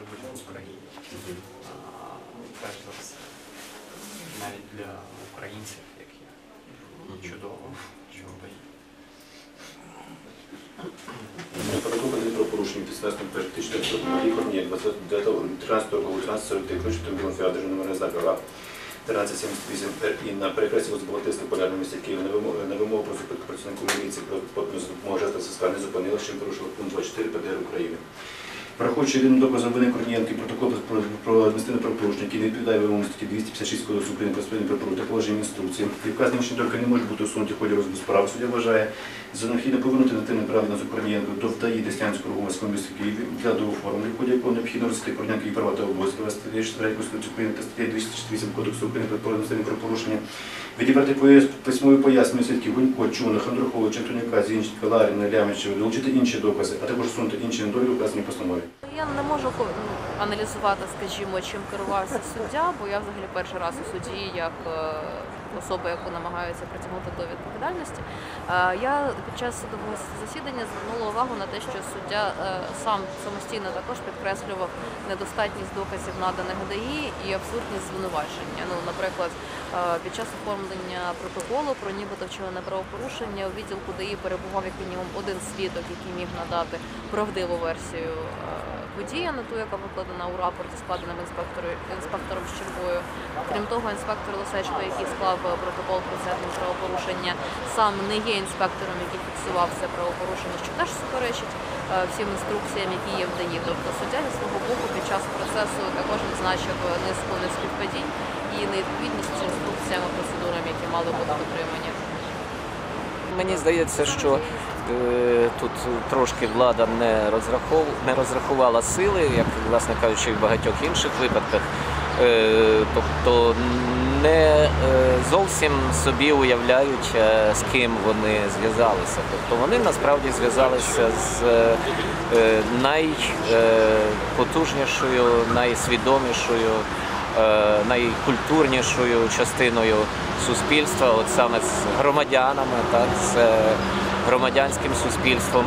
живуть в Україні. Перш за все, навіть для українців, як я. Чудово, що ви. Про порушення 2004 рік ні 13 року 1343 ключ автомобілем Фіат державний номерний 1378 і на перехресті Золотисне полярне місті Києва. На вимогу, про зупинку працівнику міліції про подпис допомоги жертва ССК не зупинили, що порушили пункт 24 ПДР України. Враховуючи єдиним доказом вини Корнієнки протокол про, адміністративне правопорушення, який не відповідає вимогам статті 256 Кодексу України про спільне правопорушення та положення інструкції. І вказані інші докази не можуть бути усунуті в ході розгляду справи. Суддя вважає за необхідно повернути нативне право на Корнієнко до вдаї Деснянського рухомського міста Києві для дооформлення, в ході якого необхідно розсити Корнієнко і права та обов'язки вести 4 Конституції України та статті 268 Кодексу України про адміністративне правопорушення Відібрати письмові пояснення свідків Гунько, Чуна, Хандруховича, Антонюка, Зінченка, Ларіна, Лямичева, долучити інші докази, а також сунути інші недоліки, вказані в постанові. Я не можу аналізувати, скажімо, чим керувався суддя, бо я взагалі перший раз у суді як особа, яку намагаються притягнути до відповідальності. Е, Я під час судового засідання звернула увагу на те, що суддя е, сам самостійно також підкреслював недостатність доказів наданих ДАІ і абсурдність звинувачення. Ну, наприклад, е, під час оформлення протоколу про нібито вчинене правопорушення у відділку ДАІ перебував як мінімум один свідок, який міг надати правдиву версію е, події, а не ту, яка викладена у рапорті, складеним інспектором, інспектором Щербою. Крім того, інспектор Лисечко, який склав протокол про це правопорушення, сам не є інспектором, який фіксував це правопорушення, що теж суперечить е, всім інструкціям, які є в ДАІ. Тобто суддя зі свого боку під час процесу також відзначив низку неспівпадінь і невідповідність з інструкціями, процедурами, які мали бути дотримані. Мені здається, що тут трошки влада не, розрахов... не розрахувала сили, як, власне кажучи, в багатьох інших випадках. Е, тобто не е, зовсім собі уявляють, е, з ким вони зв'язалися. Тобто вони насправді зв'язалися з е, е, найпотужнішою, найсвідомішою е, найкультурнішою частиною суспільства, от саме з громадянами, так, з е, громадянським суспільством.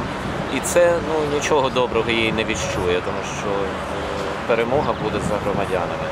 І це ну, нічого доброго їй не відчує, тому що е, перемога буде за громадянами.